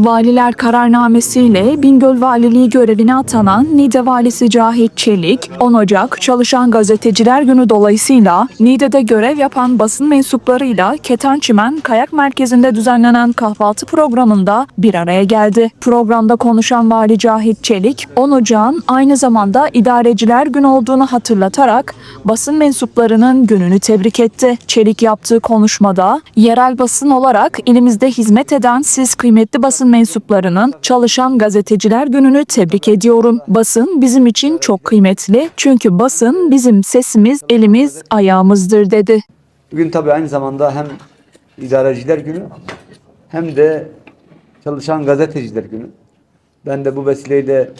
Valiler kararnamesiyle Bingöl Valiliği görevine atanan Niğde Valisi Cahit Çelik, 10 Ocak Çalışan Gazeteciler Günü dolayısıyla Niğde'de görev yapan basın mensuplarıyla Ketençimen Kayak Merkezi'nde düzenlenen kahvaltı programında bir araya geldi. Programda konuşan Vali Cahit Çelik, 10 Ocak'ın aynı zamanda İdareciler Günü olduğunu hatırlatarak basın mensuplarının gününü tebrik etti. Çelik yaptığı konuşmada, yerel basın olarak ilimizde hizmet eden siz kıymetli basın mensuplarının Çalışan Gazeteciler Günü'nü tebrik ediyorum. Basın bizim için çok kıymetli çünkü basın bizim sesimiz, elimiz, ayağımızdır dedi. Bugün tabii aynı zamanda hem idareciler günü hem de çalışan gazeteciler günü. Ben de bu vesileyle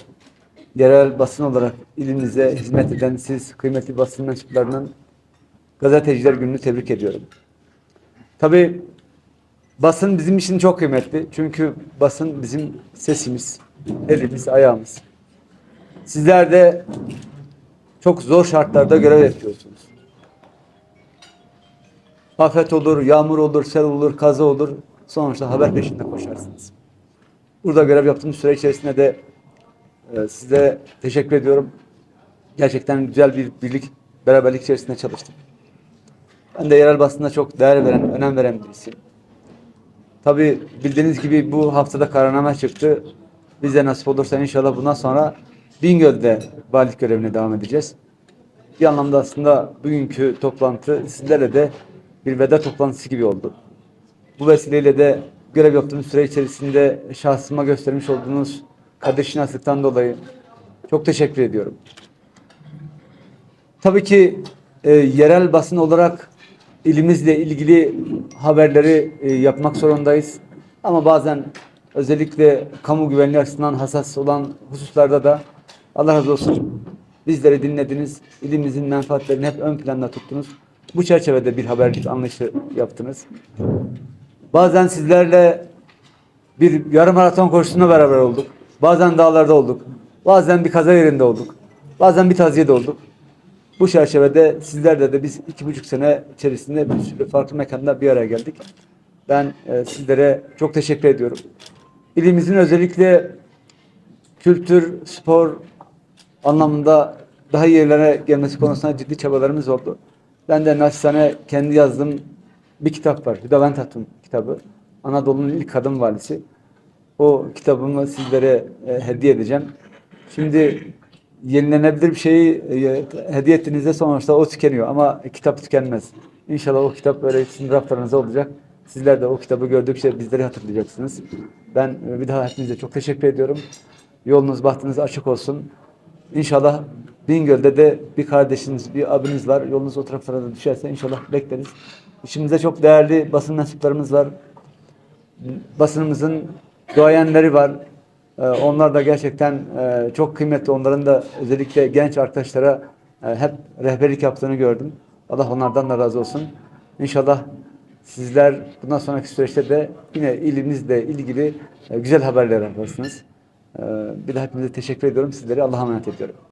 yerel basın olarak ilimize hizmet eden siz kıymetli basın mensuplarının gazeteciler gününü tebrik ediyorum. Tabii basın bizim için çok kıymetli. Çünkü basın bizim sesimiz, elimiz, ayağımız. Sizler de çok zor şartlarda görev yapıyorsunuz. Afet olur, yağmur olur, sel olur, kaza olur. Sonuçta haber peşinde koşarsınız. Burada görev yaptığım süre içerisinde de e, size teşekkür ediyorum. Gerçekten güzel bir birlik, beraberlik içerisinde çalıştık. Ben de yerel basında çok değer veren, önem veren birisiyim. Tabii bildiğiniz gibi bu haftada kararname çıktı. Bize nasip olursa inşallah bundan sonra Bingöl'de valilik görevine devam edeceğiz. Bir anlamda aslında bugünkü toplantı sizlerle de bir veda toplantısı gibi oldu. Bu vesileyle de görev yaptığım süre içerisinde şahsıma göstermiş olduğunuz kardeşinaslıktan dolayı çok teşekkür ediyorum. Tabii ki e, yerel basın olarak ilimizle ilgili haberleri e, yapmak zorundayız. Ama bazen özellikle kamu güvenliği açısından hassas olan hususlarda da Allah razı olsun bizleri dinlediniz. İlimizin menfaatlerini hep ön planda tuttunuz. Bu çerçevede bir haberlik anlayışı yaptınız. Bazen sizlerle bir yarım maraton koşusunda beraber olduk. Bazen dağlarda olduk. Bazen bir kaza yerinde olduk. Bazen bir taziyede olduk. Bu çerçevede sizlerle de biz iki buçuk sene içerisinde bir sürü farklı mekanda bir araya geldik. Ben e, sizlere çok teşekkür ediyorum. İlimizin özellikle kültür, spor anlamında daha yerlere gelmesi konusunda ciddi çabalarımız oldu. Ben de naçizane kendi yazdığım bir kitap var. Hüdaven Hatun kitabı. Anadolu'nun ilk kadın valisi. O kitabımı sizlere e, hediye edeceğim. Şimdi yenilenebilir bir şeyi e, hediye ettiğinizde sonuçta o tükeniyor ama kitap tükenmez. İnşallah o kitap böyle sizin raflarınızda olacak. Sizler de o kitabı gördükçe bizleri hatırlayacaksınız. Ben e, bir daha hepinize çok teşekkür ediyorum. Yolunuz, bahtınız açık olsun. İnşallah Bingöl'de de bir kardeşiniz, bir abiniz var. Yolunuz o taraflara da düşerse inşallah bekleriz. İçimizde çok değerli basın mensuplarımız var. Basınımızın duayenleri var. Ee, Onlar da gerçekten e, çok kıymetli. Onların da özellikle genç arkadaşlara e, hep rehberlik yaptığını gördüm. Allah onlardan da razı olsun. İnşallah sizler bundan sonraki süreçte de yine ilimizle ilgili e, güzel haberler yaparsınız. Bir daha hepinize teşekkür ediyorum. Sizleri Allah'a emanet ediyorum.